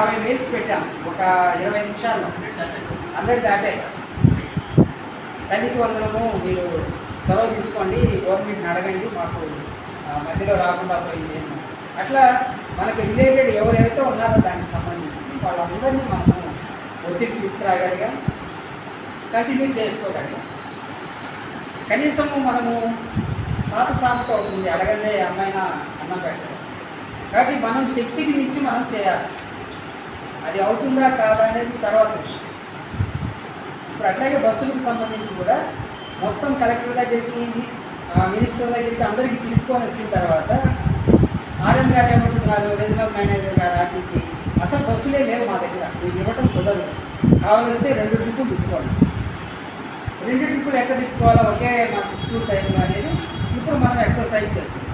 యాభై మీల్స్ పెట్టాం ఒక ఇరవై నిమిషాల్లో. హండ్రెడ్ దాటే. తల్లికి వందనము మీరు చొరవ తీసుకోండి గవర్నమెంట్ని అడగండి మాకు మధ్యలో రాకుండా పోయింది అని అట్లా మనకు రిలేటెడ్ ఎవరైతే ఉన్నారో దానికి సంబంధించి వాళ్ళందరినీ మనము ఒత్తిడి తీసుకురాగలిగా. కంటిన్యూ చేసుకోగలిగాం. కనీసము మనము పాత సామెత ఒకటి ఉంది అమ్మాయినా అన్నం పెట్టడం. కాబట్టి మనం శక్తికి మించి మనం చేయాలి. అది అవుతుందా కాదా అనేది తర్వాత విషయం. ఇప్పుడు అట్లాగే బస్సులకు సంబంధించి కూడా మొత్తం కలెక్టర్ దగ్గరికి మినిస్టర్ దగ్గరికి అందరికీ తిప్పుకొని వచ్చిన తర్వాత ఆర్ఎం గారు ఏమంటున్నారు రీజనల్ మేనేజర్ గారు ఆర్టీసీ అసలు బస్సులే లేవు మా దగ్గర. మీకు ఇవ్వటం కుదరదు. కావలిస్తే రెండు ట్రిప్పులు తిప్పుకోండి. రెండు ట్రిప్పులు ఎక్కడ తిప్పుకోవాలో ఒకే మనకు స్కూల్ టైంలో అనేది ఇప్పుడు మనం ఎక్సర్సైజ్ చేస్తాం.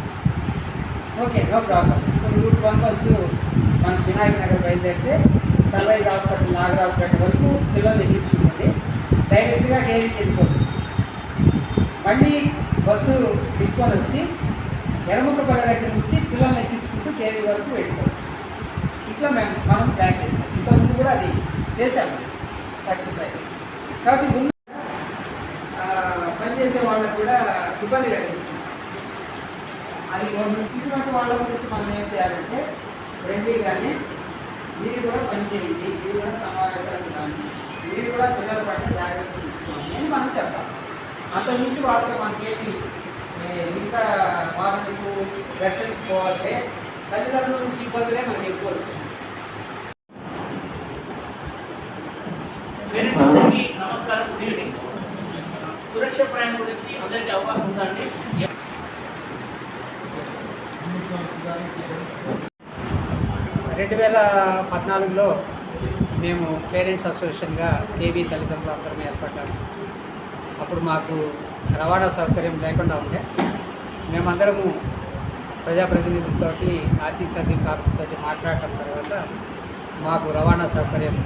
Okay no problem. ఇప్పుడు రూట్ వన్ బస్సు మనం వినాయక నగర్ బయలుదేరితే సన్ రైజ్ హాస్పిటల్ నాగరాజపేట వరకు పిల్లల్ని ఎక్కించుకుంటుంది డైరెక్ట్గా గేమ్కి వెళ్ళిపోతుంది. మళ్ళీ బస్సు తిప్పుకొని వచ్చి ఎరముకపడ దగ్గర నుంచి పిల్లల్ని ఎక్కించుకుంటూ కేవీ వరకు వెళ్ళిపోతుంది. ఇట్లా మేము మనం ప్లాన్ చేసాం ఇంతకుముందు కూడా అది చేసాము సక్సెస్ అయ్యి. కాబట్టి ముందు పనిచేసే వాళ్ళకు కూడా ఇబ్బంది కలిగిస్తుంది. అది ఇటువంటి వాళ్ళ గురించి మనం ఏం చేయాలంటే ఫ్రెండ్లీగానే మీరు కూడా పనిచేయండి మీరు కూడా సమావేశాలు కానీ మీరు కూడా పిల్లల పట్ల జాగ్రత్త తీసుకోండి అని మనం చెప్పాలి. అంత నుంచి వాళ్ళతో మనకేమి ఏ, మిగతా బాధలకు దర్శనకు పోవాలంటే తల్లిదండ్రుల నుంచి ఇబ్బందులే మనకి ఎక్కువ వచ్చింది నమస్కారం సురక్ష ప్రయాణం గురించి అందరికీ అవగాహన ఉందండి రెండు వేల పద్నాలుగులో మేము పేరెంట్స్ అసోసియేషన్గా కేబీ తల్లిదండ్రులు అందరం ఏర్పడ్డాము. అప్పుడు మాకు రవాణా సౌకర్యం లేకుండా ఉండే. మేమందరము ప్రజాప్రతినిధులతో ఆర్టీసీ అధికారులతో మాట్లాడటం తర్వాత మాకు రవాణా సౌకర్యం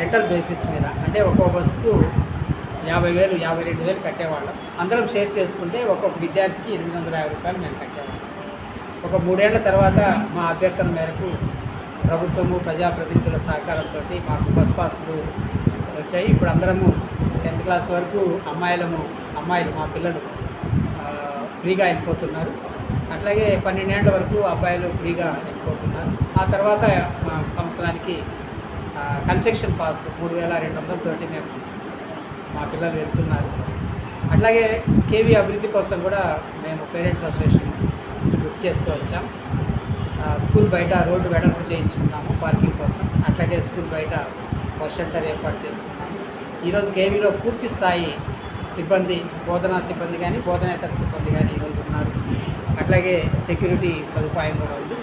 రెంటల్ బేసిస్ మీద అంటే ఒక్కో బస్సుకు యాభై వేలు యాభై రెండు వేలు కట్టేవాళ్ళం. అందరం షేర్ చేసుకుంటే ఒక్కొక్క విద్యార్థికి ఎనిమిది వందల యాభై రూపాయలు మేము ఒక మూడేళ్ళ తర్వాత మా అభ్యర్థన మేరకు ప్రభుత్వము ప్రజాప్రతినిధుల సహకారంతో మాకు బస్ పాసులు వచ్చాయి. ఇప్పుడు అందరము టెన్త్ క్లాస్ వరకు అమ్మాయిలము అమ్మాయిలు మా పిల్లలు ఫ్రీగా వెళ్ళిపోతున్నారు. అట్లాగే పన్నెండేళ్ళ వరకు అబ్బాయిలు ఫ్రీగా వెళ్ళిపోతున్నారు. ఆ తర్వాత మా సంవత్సరానికి కన్స్ట్రక్షన్ పాస్ మూడు వేల రెండు వందలతోటి మేము మా పిల్లలు వెళ్తున్నారు. అట్లాగే కేవీ అభివృద్ధి కోసం కూడా మేము పేరెంట్స్ అసోసియేషన్ కృషి చేస్తూ వచ్చాం. స్కూల్ బయట రోడ్డు వెడల్పు చేయించుకున్నాము పార్కింగ్ కోసం. అట్లాగే స్కూల్ బయట బస్ షెల్టర్ ఏర్పాటు చేసుకున్నాము. ఈరోజు కేవీలో పూర్తి స్థాయి సిబ్బంది బోధనా సిబ్బంది కానీ బోధనేతర సిబ్బంది కానీ ఈరోజు ఉన్నారు. అట్లాగే సెక్యూరిటీ సదుపాయం కూడా ఉంది.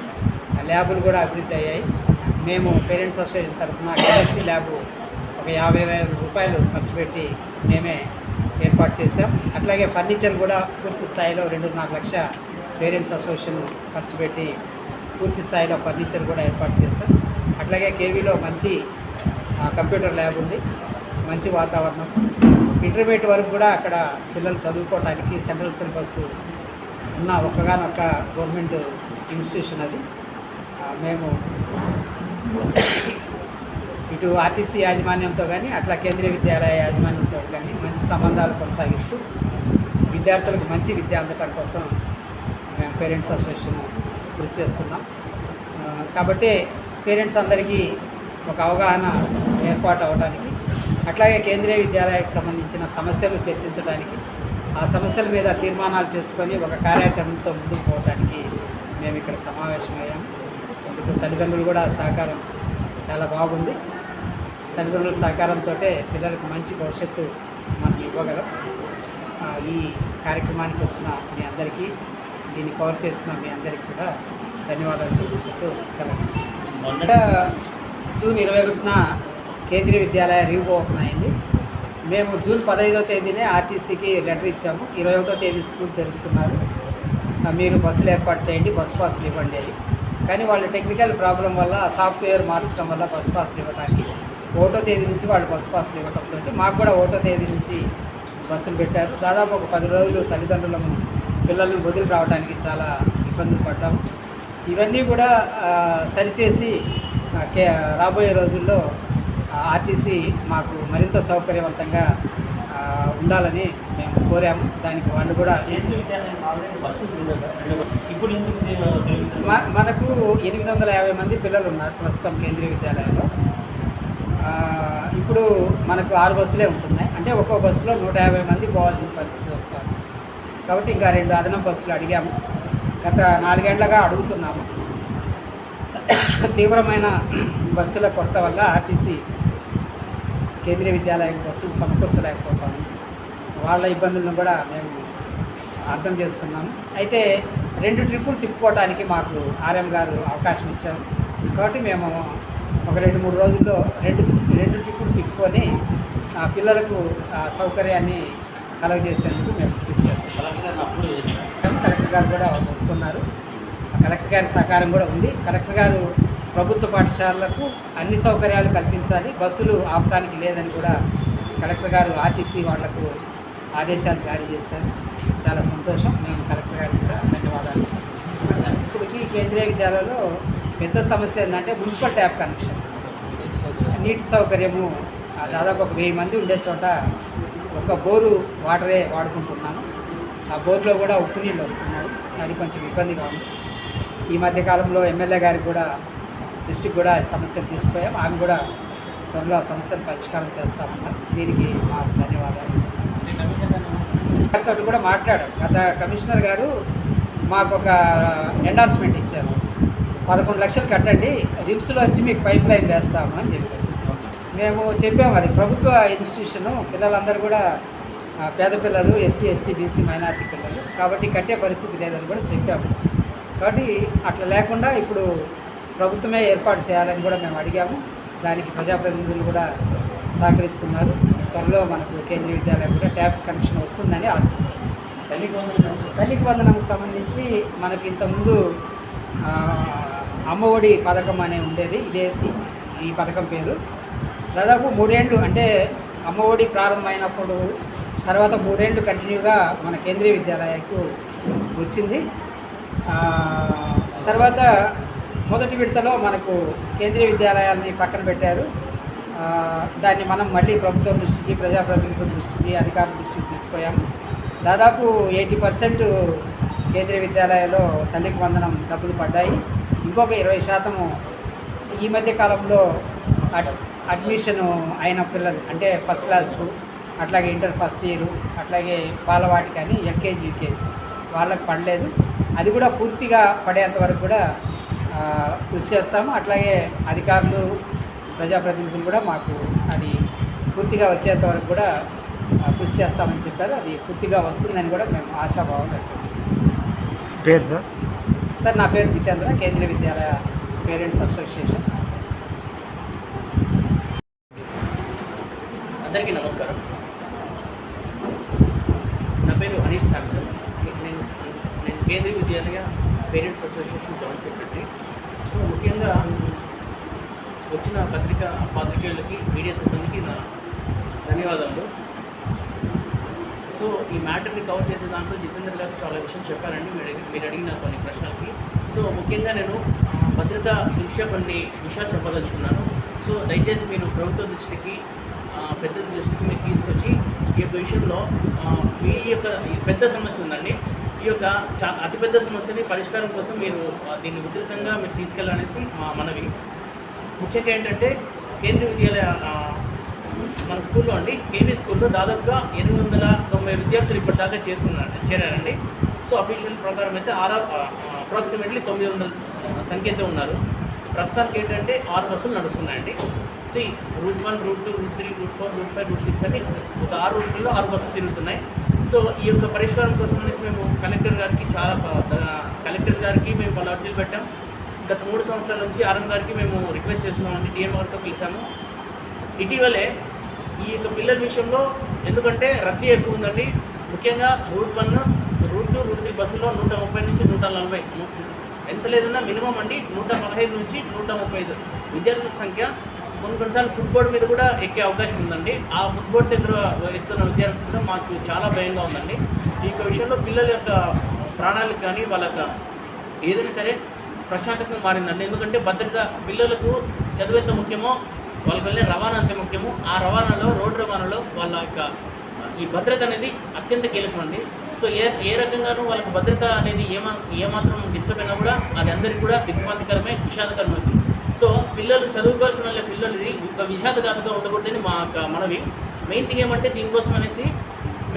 ఆ ల్యాబులు కూడా అభివృద్ధి అయ్యాయి. మేము పేరెంట్స్ అసోసియేషన్ తరఫున కెమిస్ట్రీ ల్యాబ్ ఒక యాభై వేల రూపాయలు ఖర్చు పెట్టి మేమే ఏర్పాటు చేశాం. అట్లాగే ఫర్నిచర్ కూడా పూర్తి స్థాయిలో రెండున్నర లక్ష పేరెంట్స్ అసోసియేషన్ ఖర్చు పెట్టి పూర్తి స్థాయిలో ఫర్నిచర్ కూడా ఏర్పాటు చేస్తాం అట్లాగే కేవీలో మంచి కంప్యూటర్ ల్యాబ్ ఉంది. మంచి వాతావరణం. ఇంటర్మీడియట్ వరకు కూడా అక్కడ పిల్లలు చదువుకోవడానికి సెంట్రల్ సిలబస్ ఉన్న ఒక్కగానొక్క గవర్నమెంట్ ఇన్స్టిట్యూషన్ అది. మేము ఇటు ఆర్టీసీ యాజమాన్యంతో కానీ అట్లా కేంద్రీయ విద్యాలయ యాజమాన్యంతో కానీ మంచి సంబంధాలు కొనసాగిస్తూ విద్యార్థులకు మంచి విద్య అందటం కోసం పేరెంట్స్ అసోసియేషన్ కృషి చేస్తున్నాం. కాబట్టి పేరెంట్స్ అందరికీ ఒక అవగాహన ఏర్పాటు అవడానికి అట్లాగే కేంద్రీయ విద్యాలయానికి సంబంధించిన సమస్యలు చర్చించడానికి ఆ సమస్యల మీద తీర్మానాలు చేసుకొని ఒక కార్యాచరణతో ముందుకు పోవడానికి మేము ఇక్కడ సమావేశమయ్యాము అందుకు తల్లిదండ్రులు కూడా సహకారం చాలా బాగుంది. తల్లిదండ్రుల సహకారంతో పిల్లలకు మంచి భవిష్యత్తు మనం ఇవ్వగలం. ఈ కార్యక్రమానికి వచ్చిన మీ అందరికీ దీన్ని కవర్ చేసిన మీ అందరికీ కూడా ధన్యవాదాలు తెలుపుకుంటూ సెలవు తీసుకుంటున్నాను. మొన్న జూన్ ఇరవై ఒకటిన కేంద్రీయ విద్యాలయ రీవ్ ఓపెన్ అయింది. మేము జూన్ పదహైదో తేదీనే ఆర్టీసీకి లెటర్ ఇచ్చాము. ఇరవై ఒకటో తేదీ స్కూల్ తెరుస్తున్నారు. మీరు బస్సులు ఏర్పాటు చేయండి బస్ పాస్లు ఇవ్వండి అని. కానీ వాళ్ళు టెక్నికల్ ప్రాబ్లం వల్ల సాఫ్ట్వేర్ మార్చడం వల్ల బస్ పాస్లు ఇవ్వడానికి ఒకటో తేదీ నుంచి వాళ్ళు బస్ పాస్లు ఇవ్వడంతో మాకు కూడా ఒకటో తేదీ నుంచి బస్సులు పెట్టారు. దాదాపు ఒక పది రోజులు తల్లిదండ్రులము పిల్లల్ని వదిలి రావడానికి చాలా ఇబ్బందులు పడ్డాము ఇవన్నీ కూడా సరిచేసి రాబోయే రోజుల్లో ఆర్టీసీ మాకు మరింత సౌకర్యవంతంగా ఉండాలని మేము కోరాము. దానికి వాళ్ళు కూడా మనకు ఎనిమిది వందల యాభై మంది పిల్లలు ఉన్నారు ప్రస్తుతం కేంద్రీయ విద్యాలయంలో. ఇప్పుడు మనకు ఆరు బస్సులే ఉంటున్నాయి. అంటే ఒక్కో బస్సులో నూట యాభై మంది పోవాల్సిన పరిస్థితి వస్తుంది. కాబట్టి ఇంకా రెండు అదనపు బస్సులు అడిగాము. గత నాలుగేళ్ళగా అడుగుతున్నాము. తీవ్రమైన బస్సుల కొరత వల్ల ఆర్టీసీ కేంద్రీయ విద్యాలయం బస్సులు సమకూర్చలేకపోతాము. వాళ్ళ ఇబ్బందులను కూడా మేము అర్థం చేసుకున్నాము. అయితే రెండు ట్రిప్పులు తిప్పుకోవడానికి మాకు ఆర్ఎం గారు అవకాశం ఇచ్చారు. కాబట్టి మేము ఒక రెండు మూడు రోజుల్లో రెండు రెండు ట్రిప్పులు తిప్పుకొని పిల్లలకు సౌకర్యాన్ని సౌకర్యాన్ని కలుగజేసేందుకు మేము కృషి చేస్తున్నాం కలెక్టర్ గారు కూడా ఒప్పుకున్నారు. కలెక్టర్ గారి సహకారం కూడా ఉంది. కలెక్టర్ గారు ప్రభుత్వ పాఠశాలలకు అన్ని సౌకర్యాలు కల్పించాలి. బస్సులు ఆపడానికి లేదని కూడా కలెక్టర్ గారు ఆర్టీసీ వాళ్ళకు ఆదేశాలు జారీ చేశారు. చాలా సంతోషం. మేము కలెక్టర్ గారికి కూడా ధన్యవాదాలు. ఇప్పటికీ కేంద్రీయ విద్యాలయంలో పెద్ద సమస్య ఏంటంటే మున్సిపల్ ట్యాప్ కనెక్షన్. నీటి సౌకర్యము దాదాపు ఒక వెయ్యి మంది ఉండే చోట ఒక బోరు వాటరే వాడుకుంటున్నాను. ఆ బోర్లో కూడా ఉప్పు నీళ్ళు వస్తున్నాయి అది కొంచెం ఇబ్బందిగా ఉంది. ఈ మధ్య కాలంలో ఎమ్మెల్యే గారికి కూడా దృష్టికి కూడా సమస్యలు సమస్యను తీసుకుపోయాం ఆమె కూడా త్వరలో ఆ సమస్యను పరిష్కారం చేస్తామన్నారు. దీనికి మా ధన్యవాదాలు. గారితో కూడా మాట్లాడాం. గత కమిషనర్ గారు మాకు ఒక ఎండార్స్మెంట్ ఇచ్చారు. పదకొండు లక్షలు కట్టండి. రిమ్స్లో వచ్చి మీకు పైప్ లైన్ వేస్తాము అని చెప్పారు. మేము చెప్పాము అది ప్రభుత్వ ఇన్స్టిట్యూషను పిల్లలందరూ కూడా పేద పిల్లలు ఎస్సీ ఎస్టీ బీసీ మైనారిటీ పిల్లలు. కాబట్టి కట్టే పరిస్థితి లేదని కూడా చెప్పాము కాబట్టి అట్లా లేకుండా ఇప్పుడు ప్రభుత్వమే ఏర్పాటు చేయాలని కూడా మేము అడిగాము. దానికి ప్రజాప్రతినిధులు కూడా సహకరిస్తున్నారు. త్వరలో మనకు కేంద్రీయ విద్యాలయం కూడా ట్యాప్ కనెక్షన్ వస్తుందని ఆశిస్తున్నాం. తల్లికి వందనం తల్లికి వందనంకు సంబంధించి మనకి ఇంతకుముందు అమ్మఒడి పథకం అనే ఉండేది. ఇదే ఈ పథకం పేరు. దాదాపు మూడేండ్లు అంటే అమ్మఒడి ప్రారంభమైనప్పుడు తర్వాత మూడేండ్లు కంటిన్యూగా మన కేంద్రీయ విద్యాలయకు వచ్చింది. తర్వాత మొదటి విడతలో మనకు కేంద్రీయ విద్యాలయాల్ని పక్కన పెట్టారు. దాన్ని మనం మళ్ళీ ప్రభుత్వం దృష్టికి ప్రజాప్రతినిధుల దృష్టికి అధికారుల దృష్టికి తీసుకుపోయాము. దాదాపు ఎయిటీ పర్సెంట్ కేంద్రీయ విద్యాలయాల్లో తల్లికి వందనం డబ్బులు పడ్డాయి. ఇంకొక ఇరవై శాతము ఈ మధ్య కాలంలో అడ్మిషన్ అయిన పిల్లలు అంటే ఫస్ట్ క్లాస్కు అట్లాగే ఇంటర్ ఫస్ట్ ఇయర్ అట్లాగే బాలవాటి కానీ ఎల్కేజీ యూకేజీ వాళ్ళకి పడలేదు. అది కూడా పూర్తిగా పడేంత వరకు కూడా కృషి చేస్తాము. అట్లాగే అధికారులు ప్రజాప్రతినిధులు కూడా మాకు అది పూర్తిగా వచ్చేంత వరకు కూడా కృషి చేస్తామని చెప్పారు. అది పూర్తిగా వస్తుందని కూడా మేము ఆశాభావం వ్యక్తం పేరు సార్? సార్ నా పేరు జితేంద్ర కేంద్రీయ విద్యాలయ పేరెంట్స్ అసోసియేషన్. అందరికీ నమస్కారం. నా పేరు అనిల్ శాంసన్ నేను నేను Kendriya Vidyalaya parents association joint secretary. So ముఖ్యంగా వచ్చిన పత్రిక పాత్రికేయులకి మీడియా సిబ్బందికి నా ధన్యవాదాలు. సో ఈ మ్యాటర్ని కవర్ చేసే దాంట్లో జితేందర్ గారు చాలా విషయం చెప్పారండి. మీరు అడిగి- మీరు అడిగిన కొన్ని ప్రశ్నలకి. సో ముఖ్యంగా నేను భద్రత దృష్ట్యా కొన్ని విషయాలు చెప్పదలుచుకున్నాను. సో దయచేసి మీరు ప్రభుత్వ దృష్టికి పెద్ద దృష్టికి మీరు తీసుకొచ్చి ఈ యొక్క విషయంలో మీ యొక్క పెద్ద సమస్య ఉందండి. ఈ యొక్క చా అతిపెద్ద సమస్యని పరిష్కారం కోసం మీరు దీన్ని ఉధృతంగా మీరు తీసుకెళ్ళాలనేసి మా మనవి. ముఖ్యంగా ఏంటంటే కేంద్రీయ విద్యాలయ మన స్కూల్లో అండి కేవీ స్కూల్లో దాదాపుగా ఎనిమిది వందల తొంభై విద్యార్థులు ఇప్పటిదాకా చేరుకున్నారు చేరారండి. సో అఫీషియల్ ప్రకారం అయితే ఆరో అప్రాక్సిమేట్లీ తొమ్మిది వందల ఆ, సంఖ్య అయితే ఉన్నారు. ప్రస్తుతానికి ఏంటంటే ఆరు బస్సులు నడుస్తున్నాయండి. C route one route two route three route four route five route six అని ఒక ఆరు రూట్లలో ఆరు బస్సులు తిరుగుతున్నాయి. సో ఈ యొక్క పరిష్కారం కోసం అనేసి మేము కలెక్టర్ గారికి చాలా కలెక్టర్ గారికి మేము పలు అర్జీలు పెట్టాం. గత మూడు సంవత్సరాల నుంచి ఆర్ఎం గారికి మేము రిక్వెస్ట్ చేస్తున్నామండి. డిఎం గారితో కలిసాము ఇటీవలే ఈ యొక్క పిల్లల విషయంలో ఎందుకంటే రద్దీ ఎక్కువ ఉందండి. ముఖ్యంగా route one route two route three బస్సులో నూట ముప్పై నుంచి నూట నలభై ఎంత లేదన్నా మినిమం అండి నూట పదహైదు నుంచి నూట ముప్పై ఐదు విద్యార్థుల సంఖ్య. కొన్ని కొన్నిసార్లు ఫుట్బోర్డ్ మీద కూడా ఎక్కే అవకాశం ఉందండి. ఆ ఫుట్బోర్డ్ దగ్గర ఎక్కుతున్న విద్యార్థులతో మాకు చాలా భయంగా ఉందండి. ఈ యొక్క విషయంలో పిల్లల యొక్క ప్రాణాలకు కానీ వాళ్ళ యొక్క ఏదైనా సరే ప్రశాంతంగా మారిందండి. ఎందుకంటే భద్రత పిల్లలకు చదువు ఎంత ముఖ్యమో వాళ్ళకి వెళ్ళే రవాణా అంత ముఖ్యమో ఆ రవాణాలో రోడ్డు రవాణాలో వాళ్ళ యొక్క ఈ భద్రత అనేది అత్యంత కీలకం అండి. సో ఏ ఏ రకంగానూ వాళ్ళకి భద్రత అనేది ఏమా ఏమాత్రం డిస్టర్బ్ అయినా కూడా అది అందరికీ కూడా దిగ్భ్రాంతికరమే విషాదకరమవుతుంది సో పిల్లలు చదువుకోవాల్సిన వాళ్ళ పిల్లలది ఒక విషాదకరంగా ఉండకూడదని మా యొక్క మనవి. మెయిన్ థింగ్ ఏమంటే దీనికోసం అనేసి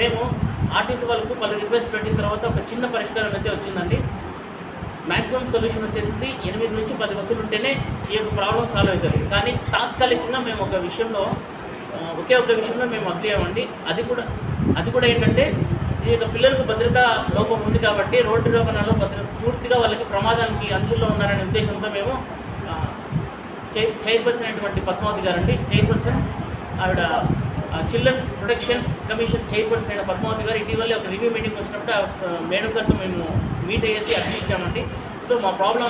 మేము ఆర్టీసీ వాళ్ళకు పలు రిక్వెస్ట్ పెట్టిన తర్వాత ఒక చిన్న పరిష్కారం అయితే వచ్చిందండి. మ్యాక్సిమం సొల్యూషన్ వచ్చేసి ఎనిమిది నుంచి పది బస్సులు ఉంటేనే ఈ యొక్క ప్రాబ్లం సాల్వ్ అవుతుంది. కానీ తాత్కాలికంగా మేము ఒక విషయంలో ఒకే ఒక విషయంలో మేము అగ్రి అవ్వండి. అది కూడా అది కూడా ఏంటంటే ఈ యొక్క పిల్లలకు భద్రత లోపం ఉంది కాబట్టి రోడ్డు రవాణాలో భద్రత పూర్తిగా వాళ్ళకి ప్రమాదానికి అంచుల్లో ఉన్నారనే ఉద్దేశంతో మేము చైర్ చైర్పర్సన్ అయినటువంటి పద్మావతి గారండి. చైర్పర్సన్ ఆవిడ చిల్డ్రన్ ప్రొటెక్షన్ కమిషన్ చైర్పర్సన్ అయిన పద్మావతి గారు ఇటీవల ఒక రివ్యూ మీటింగ్ వచ్చినప్పుడు మేడం గారితో మేము మీట్ అయ్యేసి అర్జీ ఇచ్చామండి. సో మా ప్రాబ్లం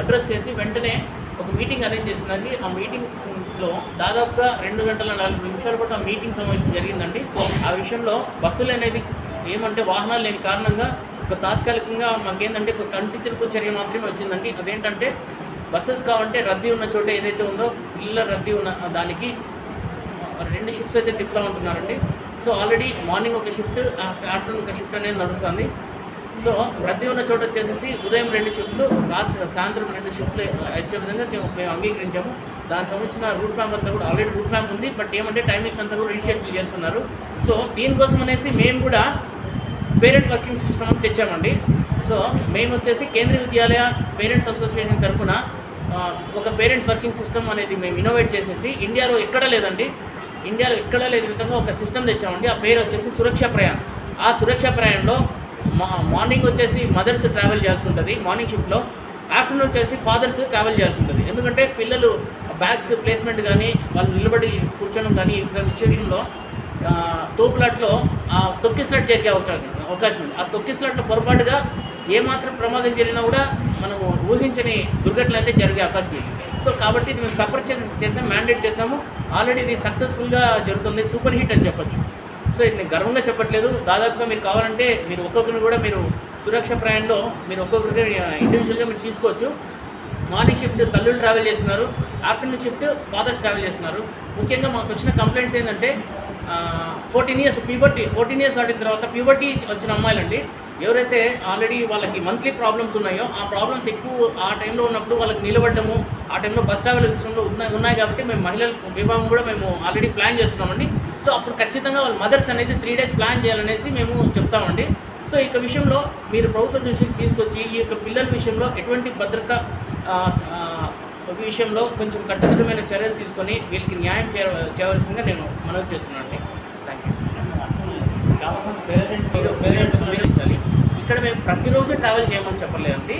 అడ్రస్ చేసి వెంటనే ఒక మీటింగ్ అరేంజ్ చేసిందండి. ఆ మీటింగ్లో దాదాపుగా రెండు గంటల నాలుగు నిమిషాల పాటు ఆ మీటింగ్ సమావేశం జరిగిందండి. ఆ విషయంలో బస్సులు అనేది ఏమంటే వాహనాలు లేని కారణంగా ఒక తాత్కాలికంగా మాకేంటంటే ఒక కంటి తిరుపు చర్య మాత్రమే వచ్చిందండి. అదేంటంటే బస్సెస్ కావంటే రద్దీ ఉన్న చోట ఏదైతే ఉందో ఇళ్ళ రద్దీ ఉన్న దానికి రెండు షిఫ్ట్స్ అయితే తిప్పుతూ ఉంటున్నారండి. సో ఆల్రెడీ మార్నింగ్ ఒక షిఫ్ట్ ఆఫ్టర్నూన్ ఒక షిఫ్ట్ అనేది నడుస్తుంది. సో రద్దీ ఉన్న చోట వచ్చేసి ఉదయం రెండు షిఫ్ట్లు రాత్రి సాయంత్రం రెండు షిఫ్ట్లు. ఇచ్చే విధంగా మేము- అంగీకరించాము. దానికి సంబంధించిన రూట్ మ్యాప్ అంతా కూడా ఆల్రెడీ రూట్ మ్యాప్ ఉంది. బట్ ఏమంటే టైమింగ్స్ అంతా కూడా రీషెడ్యూల్ చేస్తున్నారు. సో దీనికోసం అనేసి మేము కూడా పేరెంట్ వర్కింగ్ సిస్టమ్ అని తెచ్చామండి. సో మేము వచ్చేసి కేంద్రీయ విద్యాలయ పేరెంట్స్ అసోసియేషన్ తరఫున ఒక పేరెంట్స్ వర్కింగ్ సిస్టమ్ అనేది మేము ఇన్నోవేట్ చేసేసి ఇండియాలో ఎక్కడ లేదండి. ఇండియాలో ఎక్కడ లేని విధంగా ఒక సిస్టమ్ తెచ్చామండి. ఆ పేరు వచ్చేసి సురక్ష ప్రయాణం. ఆ సురక్ష ప్రయాణంలో మార్నింగ్ వచ్చేసి మదర్స్ ట్రావెల్ చేయాల్సి ఉంటుంది. మార్నింగ్ షిఫ్ట్లో ఆఫ్టర్నూన్ వచ్చేసి ఫాదర్స్ ట్రావెల్ చేయాల్సి ఉంటుంది. ఎందుకంటే పిల్లలు బ్యాగ్స్ ప్లేస్మెంట్ కానీ వాళ్ళు నిలబడి కూర్చోడం కానీ ఈ సిచ్యువేషన్లో తోపులాట్లో ఆ తొక్కిసలాట్ జరిగే అవకాశం అవకాశం ఉంది. ఆ తొక్కిసలాట్లో పొరపాటుగా ఏమాత్రం ప్రమాదం జరిగినా కూడా మనము ఊహించని దుర్ఘటనలు అయితే జరిగే అవకాశం ఉంది. సో కాబట్టి ఇది మేము తప్పర్ చేసాం మ్యాండేట్ చేసాము. ఆల్రెడీ ఇది సక్సెస్ఫుల్గా జరుగుతుంది. సూపర్ హిట్ అని చెప్పొచ్చు. సో ఇది నేను గర్వంగా చెప్పట్లేదు. దాదాపుగా మీరు కావాలంటే మీరు ఒక్కొక్కరిని కూడా మీరు సురక్ష ప్రయాణంలో మీరు ఒక్కొక్కరికి ఇండివిజువల్గా మీరు తీసుకోవచ్చు. మార్నింగ్ షిఫ్ట్ తల్లులు ట్రావెల్ చేస్తున్నారు. ఆఫ్టర్నూన్ షిఫ్ట్ ఫాదర్స్ ట్రావెల్ చేస్తున్నారు. ముఖ్యంగా మాకు వచ్చిన కంప్లైంట్స్ ఏంటంటే fourteen years puberty fourteen years ఆడిన తర్వాత ప్యూబర్టీ వచ్చిన అమ్మాయిలండి. ఎవరైతే ఆల్రెడీ వాళ్ళకి మంత్లీ ప్రాబ్లమ్స్ ఉన్నాయో ఆ ప్రాబ్లమ్స్ ఎక్కువ ఆ టైంలో ఉన్నప్పుడు వాళ్ళకి నిలబడము ఆ టైంలో బస్ ట్రావెల్ సిస్టంలో ఉన్నాయి ఉన్నాయి కాబట్టి మేము మహిళల విభాగం కూడా మేము ఆల్రెడీ ప్లాన్ చేస్తున్నామండి. సో అప్పుడు ఖచ్చితంగా వాళ్ళ మదర్స్ అనేది త్రీ డేస్ ప్లాన్ చేయాలనేసి మేము చెప్తామండి సో ఈ విషయంలో మీరు ప్రభుత్వ దృష్టికి తీసుకొచ్చి ఈ యొక్క పిల్లల విషయంలో ఎటువంటి భద్రత విషయంలో కొంచెం కట్టుదిట్టమైన చర్యలు తీసుకొని వీళ్ళకి న్యాయం చేయ చేయవలసిందిగా నేను మనవి చేస్తున్నాను అండి. థ్యాంక్ యూ పేరెంట్స్ ఇక్కడ మేము ప్రతిరోజు ట్రావెల్ చేయమని చెప్పలేదండి.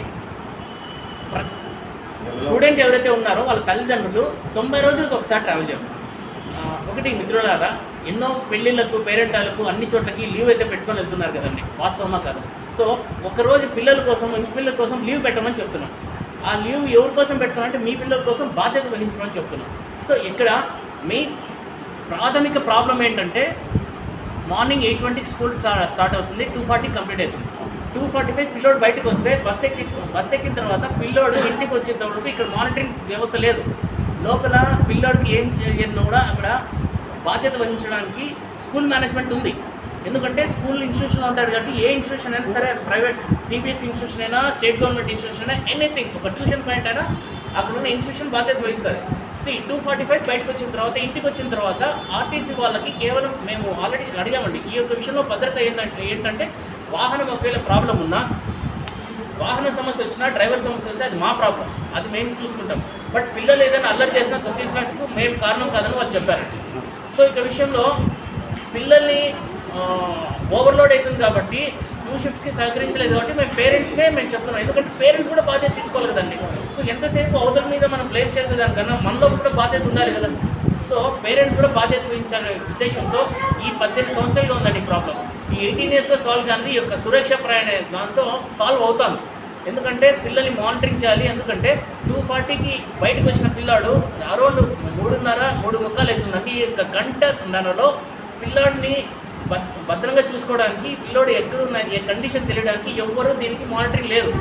స్టూడెంట్ ఎవరైతే ఉన్నారో వాళ్ళ తల్లిదండ్రులు తొంభై రోజులకు ఒకసారి ట్రావెల్ ఆ, ఒకటి మిత్రులారా ఎన్నో పెళ్ళిళ్ళకు పేరెంటాలకు అన్ని చోట్లకి లీవ్ అయితే పెట్టుకొని వెళ్తున్నారు కదండి. వాస్తవమా కాదు? సో ఒకరోజు పిల్లల కోసం ఇంటి పిల్లల కోసం లీవ్ పెట్టమని చెప్తున్నాం. ఆ లీవ్ ఎవరి కోసం పెట్టుకోవాలంటే మీ పిల్లల కోసం బాధ్యత వహించమని చెప్తున్నాం. సో ఇక్కడ మీ ప్రాథమిక ప్రాబ్లం ఏంటంటే మార్నింగ్ ఎయిట్ ట్వంటీకి స్కూల్ స్టార్ట్ అవుతుంది టూ ఫార్టీ కంప్లీట్ అవుతుంది. టూ ఫార్టీ ఫైవ్ పిల్లోడు బయటకు వస్తే బస్ ఎక్కి బస్ ఎక్కిన తర్వాత పిల్లోడు ఇంటికి వచ్చేంత వరకు ఇక్కడ మానిటరింగ్ వ్యవస్థ లేదు. లోపల పిల్లోడికి ఏం చేయను కూడా అక్కడ బాధ్యత వహించడానికి స్కూల్ మేనేజ్మెంట్ ఉంది. ఎందుకంటే స్కూల్ ఇన్స్టిట్యూషన్ ఉంటాడు కాబట్టి ఏ ఇన్స్టిట్యూషన్ అయినా సరే ప్రైవేట్ సిబిఎస్ఈ ఇన్స్టిట్యూషన్ అయినా స్టేట్ గవర్నమెంట్ ఇన్స్టిట్యూషన్ అయినా ఎనీథింగ్ ఒక ట్యూషన్ పాయింట్ అయినా అక్కడ ఉన్న ఇన్స్టిట్యూషన్ బాధ్యత వహిస్తుంది. సి టూ ఫార్టీ ఫైవ్ బయటకు వచ్చిన తర్వాత ఇంటికి వచ్చిన తర్వాత ఆర్టీసీ వాళ్ళకి కేవలం మేము ఆల్రెడీ అడిగామండి. ఈ యొక్క విషయంలో భద్రత ఏంటంటే ఏంటంటే వాహనం ఒకవేళ ప్రాబ్లం ఉన్నా వాహన సమస్య వచ్చినా డ్రైవర్ సమస్య వస్తే అది మా ప్రాబ్లం అది మేము చూసుకుంటాం. బట్ పిల్లలు ఏదైనా అల్లరి చేసినా తొక్కించినట్టుకు మేము కారణం కాదని వాళ్ళు చెప్పారండి సో ఇక విషయంలో పిల్లల్ని ఓవర్లోడ్ అవుతుంది కాబట్టి టూ షిఫ్ట్స్కి సహకరించలేదు కాబట్టి మేము పేరెంట్స్నే మేము చెప్తున్నాం. ఎందుకంటే పేరెంట్స్ కూడా బాధ్యత తీసుకోవాలి కదండి. సో ఎంతసేపు అవతల మీద మనం బ్లేమ్ చేసేదానికన్నా మనలో కూడా బాధ్యత ఉండాలి కదా. సో పేరెంట్స్ కూడా బాధ్యత వహించాలనే ఉద్దేశంతో ఈ పద్దెనిమిది సంవత్సరాలుగా ఉందండి ప్రాబ్లం ఈ ఎయిటీన్ ఇయర్స్లో సాల్వ్ కానీ ఈ యొక్క సురక్ష ప్రయాణ దాంతో సాల్వ్ అవుతాను. ఎందుకంటే పిల్లల్ని మానిటరింగ్ చేయాలి ఎందుకంటే టూ ఫార్టీకి బయటకు వచ్చిన పిల్లాడు అరౌండ్ మూడున్నర మూడు ముక్కలు అవుతుందండి ఈ యొక్క గంటన్నరలో పిల్లాడిని భద్రంగా చూసుకోవడానికి పిల్లోడు ఎక్కడున్నది ఏ కండిషన్ తెలియడానికి ఎవ్వరూ దీనికి మానిటరింగ్ లేదు.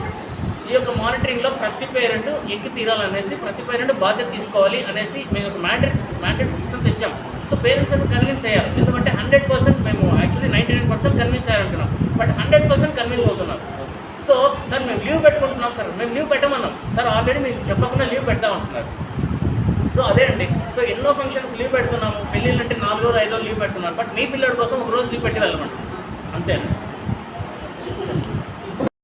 ఈ యొక్క మానిటరింగ్లో ప్రతి పేరెంట్ ఎక్కి తీరాలనేసి ప్రతి పేరెంట్ బాధ్యత తీసుకోవాలి అనేసి మేము ఒక మ్యాండేట్ మ్యాండేట్ సిస్టమ్ తెచ్చాం. సో పేరెంట్స్ అయితే కన్విన్స్ అయ్యారు. ఎందుకంటే హండ్రెడ్ పర్సెంట్ మేము actually ninety nine percent convince అయ్యారంటున్నాం. But hundred percent convince అవుతున్నాం. సో సార్ మేము లీవ్ పెట్టుకుంటున్నాం సార్. మేము లీవ్ పెట్టమన్నాం. సార్ ఆల్రెడీ మీకు చెప్పకుండా లీవ్ పెడతామంటున్నారు సో అదే అండి. సో ఎన్నో ఫంక్షన్స్ లీవ్ పెడుతున్నాము. పెళ్ళిళ్ళు అంటే నాలుగు రోజులు ఐదు రోజులు లీవ్ పెడుతున్నారు. బట్ మీ పిల్లడి కోసం ఒక రోజు లీవ్ పెట్టి వెళ్ళమండి అంతే అండి.